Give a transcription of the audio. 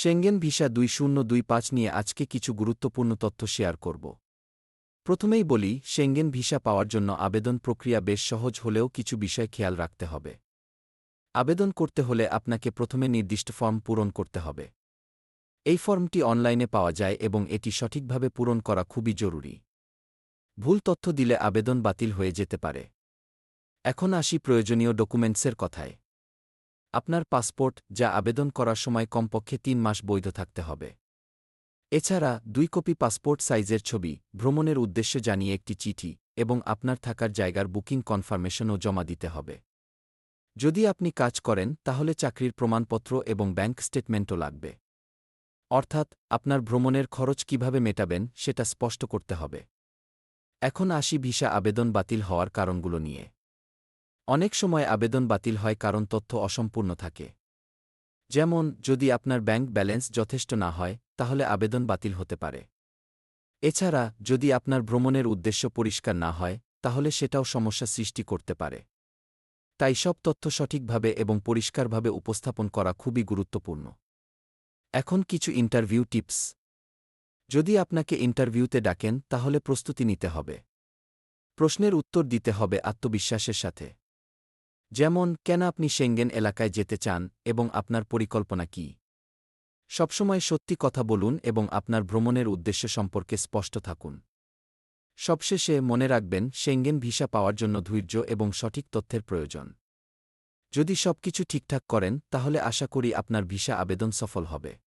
Schengen visa দুই শূন্য দুই পাঁচ নিয়ে আজকে কিছু গুরুত্বপূর্ণ তথ্য শেয়ার করব। প্রথমেই বলি সেঙ্গেন ভিসা পাওয়ার জন্য আবেদন প্রক্রিয়া বেশ সহজ হলেও কিছু বিষয় খেয়াল রাখতে হবে। আবেদন করতে হলে আপনাকে প্রথমে নির্দিষ্ট ফর্ম পূরণ করতে হবে। এই ফর্মটি অনলাইনে পাওয়া যায় এবং এটি সঠিকভাবে পূরণ করা খুবই জরুরি। ভুল তথ্য দিলে আবেদন বাতিল হয়ে যেতে পারে। এখন আসি প্রয়োজনীয় ডকুমেন্টসের কথায়। আপনার পাসপোর্ট, যা আবেদন করার সময় কমপক্ষে তিন মাস বৈধ থাকতে হবে। এছাড়া, দুই কপি পাসপোর্ট সাইজের ছবি, ভ্রমণের উদ্দেশ্য জানিয়ে একটি চিঠি, এবং আপনার থাকার জায়গার বুকিং কনফার্মেশনও জমা দিতে হবে। যদি আপনি কাজ করেন, তাহলে চাকরির প্রমাণপত্র এবং ব্যাংক স্টেটমেন্টও লাগবে। অর্থাৎ, আপনার ভ্রমণের খরচ কীভাবে মেটাবেন, সেটা স্পষ্ট করতে হবে। এখন আসি ভিসা আবেদন বাতিল হওয়ার কারণগুলো নিয়ে। অনেক সময় আবেদন বাতিল হয় কারণ তথ্য অসম্পূর্ণ থাকে। যেমন, যদি আপনার ব্যাংক ব্যালেন্স যথেষ্ট না হয়, তাহলে আবেদন বাতিল হতে পারে। এছাড়া, যদি আপনার ভ্রমণের উদ্দেশ্য পরিষ্কার না হয়, তাহলে সেটাও সমস্যা সৃষ্টি করতে পারে। তাই সব তথ্য সঠিকভাবে এবং পরিষ্কারভাবে উপস্থাপন করা খুবই গুরুত্বপূর্ণ। এখন কিছু ইন্টারভিউ টিপস। যদি আপনাকে ইন্টারভিউতে ডাকেন, তাহলে প্রস্তুতি নিতে হবে। প্রশ্নের উত্তর দিতে হবে আত্মবিশ্বাসের সাথে। যেমন, কেন আপনি সেঙ্গেন এলাকায় যেতে চান এবং আপনার পরিকল্পনা কী? সবসময় সত্যি কথা বলুন এবং আপনার ভ্রমণের উদ্দেশ্য সম্পর্কে স্পষ্ট থাকুন। সবশেষে মনে রাখবেন সেঙ্গেন ভিসা পাওয়ার জন্য ধৈর্য এবং সঠিক তথ্যের প্রয়োজন। যদি সবকিছু ঠিকঠাক করেন, তাহলে আশা করি আপনার ভিসা আবেদন সফল হবে।